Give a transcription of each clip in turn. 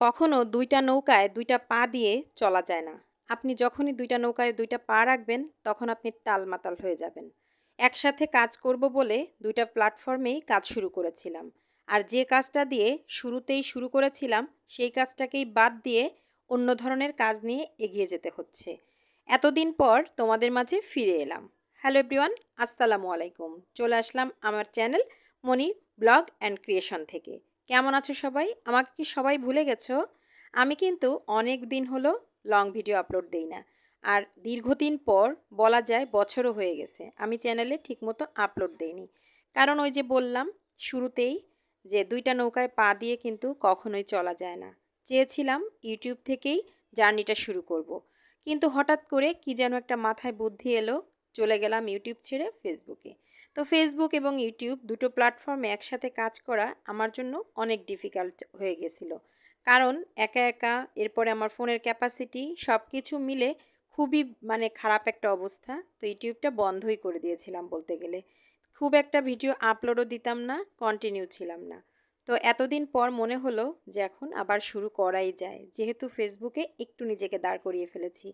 কখনো দুইটা নৌকায় দুইটা পা দিয়ে চলা যায় না। আপনি যখনই দুইটা নৌকায় দুইটা পা রাখবেন, তখন আপনি টালমাতাল হয়ে যাবেন। একসাথে কাজ করব বলে দুইটা প্ল্যাটফর্মেই কাজ শুরু করেছিলাম। আর যে কাজটা দিয়ে শুরুতেই শুরু করেছিলাম, সেই কাজটাকেই বাদ দিয়ে অন্য ধরনের কাজ নিয়ে এগিয়ে যেতে হচ্ছে। এতদিন পর তোমাদের মাঝে ফিরে এলাম। হ্যালো এভরিওয়ান, আসসালামু আলাইকুম। চলে আসলাম আমার channel Moni blog and creation থেকে। কেমন আছো সবাই? আমাকে কি সবাই ভুলে গেছো? আমি কিন্তু অনেক দিন হলো লং ভিডিও আপলোড দেই না। আর দীর্ঘদিন পর বলা যায় বছরও হয়ে গেছে, আমি চ্যানেলে ঠিকমতো আপলোড দেইনি। কারণ ওই যে বললাম, শুরুতেই যে দুইটা নৌকায় পা দিয়ে কিন্তু কখনোই চলা যায় না। চেয়েছিলাম ইউটিউব থেকেই জার্নিটা শুরু করব। কিন্তু হঠাৎ করে কি যেন একটা মাথায় বুদ্ধি এলো, চলে গেলাম ইউটিউব ছেড়ে ফেসবুকে তো ফেসবুক এবং ইউটিউব দুটো প্ল্যাটফর্মে একসাথে কাজ করা আমার জন্য অনেক ডিফিকাল্ট হয়ে গেছিল। কারণ একা একা, এরপরে আমার ফোনের ক্যাপাসিটি সব কিছু মিলে খুবই মানে খারাপ একটা অবস্থা। তো ইউটিউবটা বন্ধই করে দিয়েছিলাম বলতে গেলে। খুব একটা ভিডিও আপলোডও দিতাম না কন্টিনিউ ছিলাম না। তো এতদিন পর মনে হলো যে এখন আবার শুরু করাই যায়। যেহেতু ফেসবুকে একটু নিজেকে দাঁড় করিয়ে ফেলেছি।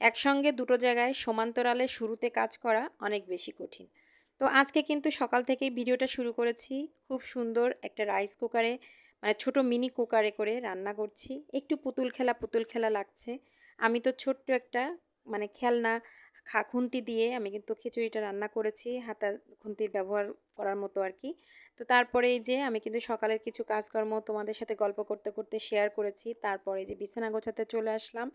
একসঙ্গে দুটো জায়গায় সমান্তরালে শুরুতে কাজ করা অনেক বেশি কঠিন। তো আজকে কিন্তু সকাল থেকেই ভিডিওটা শুরু করেছি। খুব সুন্দর একটা রাইস কুকারে মানে ছোট মিনি কুকারে করে রান্না করছি। একটু পুতুল খেলা পুতুল খেলা লাগছে। আমি তো ছোট্ট একটা মানে খেলনা, খা, খুন্তি দিয়ে আমি কিন্তু খিচুড়িটা রান্না করেছি, হাতা খুন্তির ব্যবহার করার মতো আর কি। তো তারপরে যে আমি কিন্তু সকালের কিছু কাজকর্ম তোমাদের সাথে গল্প করতে করতে শেয়ার করেছি। তারপরে যে বিছানা গোছাতে চলে আসলাম।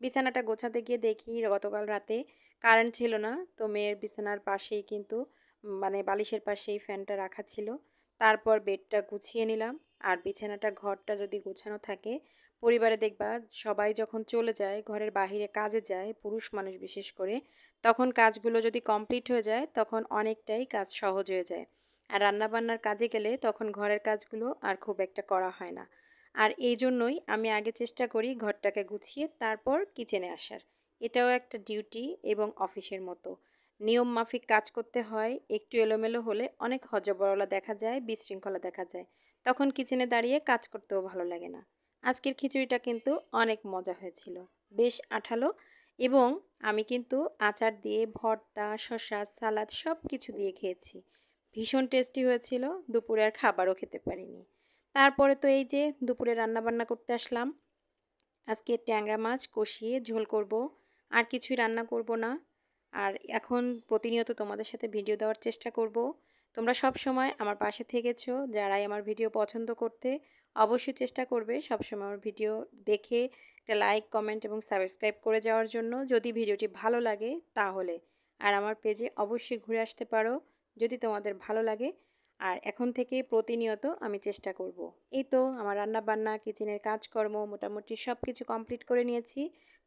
বিছানাটা গোছাতে গিয়ে দেখি গতকাল রাতে কারেন্ট ছিল না, তো মেয়ের বিছানার পাশেই কিন্তু মানে বালিশের পাশেই ফ্যানটা রাখা ছিল। তারপর বেডটা গুছিয়ে নিলাম। আর বিছানাটা, ঘরটা যদি গোছানো থাকে, পরিবারে দেখবা সবাই যখন চলে যায়, ঘরের বাহিরে কাজে যায়, পুরুষ মানুষ বিশেষ করে, তখন কাজগুলো যদি কমপ্লিট হয়ে যায়, তখন অনেকটাই কাজ সহজ হয়ে যায়। আর রান্নাবান্নার কাজে গেলে তখন ঘরের কাজগুলো আর খুব একটা করা হয় না। আর এই জন্যই আমি আগে চেষ্টা করি ঘরটাকে গুছিয়ে, তারপর কিচেনে আসার। এটাও একটা ডিউটি এবং অফিসের মতো। নিয়ম মাফিক কাজ করতে হয়, একটু এলোমেলো হলে অনেক হজবরলা দেখা যায়, বিশৃঙ্খলা দেখা যায়। তখন কিচেনে দাঁড়িয়ে কাজ করতেও ভালো লাগে না। আজকের খিচুড়িটা কিন্তু অনেক মজা হয়েছিল, বেশ আঠালো এবং আমি কিন্তু আচার দিয়ে ভর্তা, শসা, সালাদ সব কিছু দিয়ে খেয়েছি। ভীষণ টেস্টি হয়েছিল, দুপুরে আর খাবারও খেতে পারিনি। তারপরে তো এই যে দুপুরে রান্না বান্না করতে আসলাম, আজকে ট্যাংরা মাছ কষিয়ে ঝোল করব, আর কিছুই রান্না করব না। আর এখন প্রতিনিয়ত তোমাদের সাথে ভিডিও দেওয়ার চেষ্টা করব। তোমরা সব সময় আমার পাশে থেকেছো, যারাই আমার ভিডিও পছন্দ করতে অবশ্যই চেষ্টা করবে সবসময় আমার ভিডিও দেখে একটা লাইক কমেন্ট এবং সাবস্ক্রাইব করে যাওয়ার জন্য। যদি ভিডিওটি ভালো লাগে তাহলে। আর আমার পেজে অবশ্যই ঘুরে আসতে পারো যদি তোমাদের ভালো লাগে। আর এখন থেকে প্রতিনিয়ত আমি চেষ্টা করব। এই তো আমার রান্না বান্না কিচেনের কাজকর্ম মোটামুটি সব কিছু কমপ্লিট করে নিয়েছি।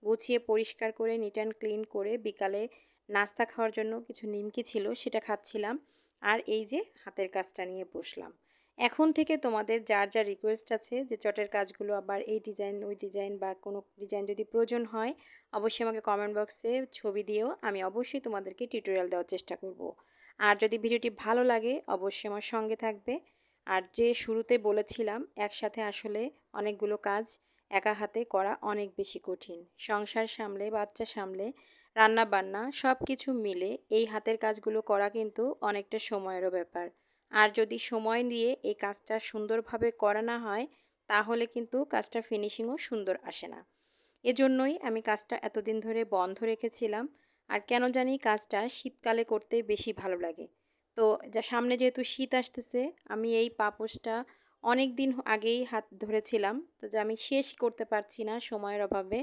গুছিয়ে পরিষ্কার করে নিট অ্যান্ড ক্লিন করে বিকালে নাস্তা খাওয়ার জন্য কিছু নিমকি ছিল, সেটা খাচ্ছিলাম। আর এই যে হাতের কাজটা নিয়ে বসলাম। এখন থেকে তোমাদের যার যা রিকোয়েস্ট আছে যে চটের কাজগুলো আবার এই ডিজাইন ওই ডিজাইন বা কোনো ডিজাইন যদি প্রয়োজন হয়, অবশ্যই আমাকে কমেন্ট বক্সে ছবি দিয়েও আমি অবশ্যই তোমাদেরকে টিউটোরিয়াল দেওয়ার চেষ্টা করব। আর যদি ভিডিওটি ভালো লাগে, অবশ্যই আমার সঙ্গে থাকবে। আর যে শুরুতে বলেছিলাম, একসাথে আসলে অনেকগুলো কাজ একা হাতে করা অনেক বেশি কঠিন। সংসার সামলে, বাচ্চা সামলে রান্না বান্না সব কিছু মিলে এই হাতের কাজগুলো করা কিন্তু অনেকটা সময়েরও ব্যাপার। আর যদি সময় দিয়ে এই কাজটা সুন্দরভাবে করা না হয়, তাহলে কিন্তু কাজটা ফিনিশিংও সুন্দর আসে না। এজন্যই আমি কাজটা এতদিন ধরে বন্ধ রেখেছিলাম। আর কেন জানি কাজটা শীতকালে করতে বেশি ভালো লাগে। তো যা সামনে যেহেতু শীত আসতেছে, আমি এই পাপোশটা অনেক দিন আগেই হাত ধরেছিলাম। তো যে আমি শেষ করতে পারছি না সময়ের অভাবে।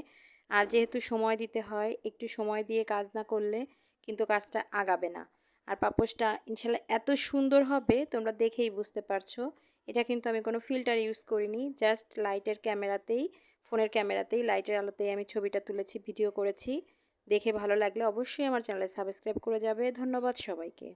আর যেহেতু সময় দিতে হয়, একটু সময় দিয়ে কাজ না করলে কিন্তু কাজটা আগাবে না। আর পাপোশটা ইনশাল্লাহ এত সুন্দর হবে, তোমরা দেখেই বুঝতে পারছ। এটা কিন্তু আমি কোনো ফিল্টার ইউজ করিনি, জাস্ট লাইটের ক্যামেরাতেই, ফোনের ক্যামেরাতেই, লাইটের আলোতেই আমি ছবিটা তুলেছি, ভিডিও করেছি। দেখে ভালো লাগলে অবশ্যই আমার চ্যানেলে সাবস্ক্রাইব করে যাবে। ধন্যবাদ সবাইকে।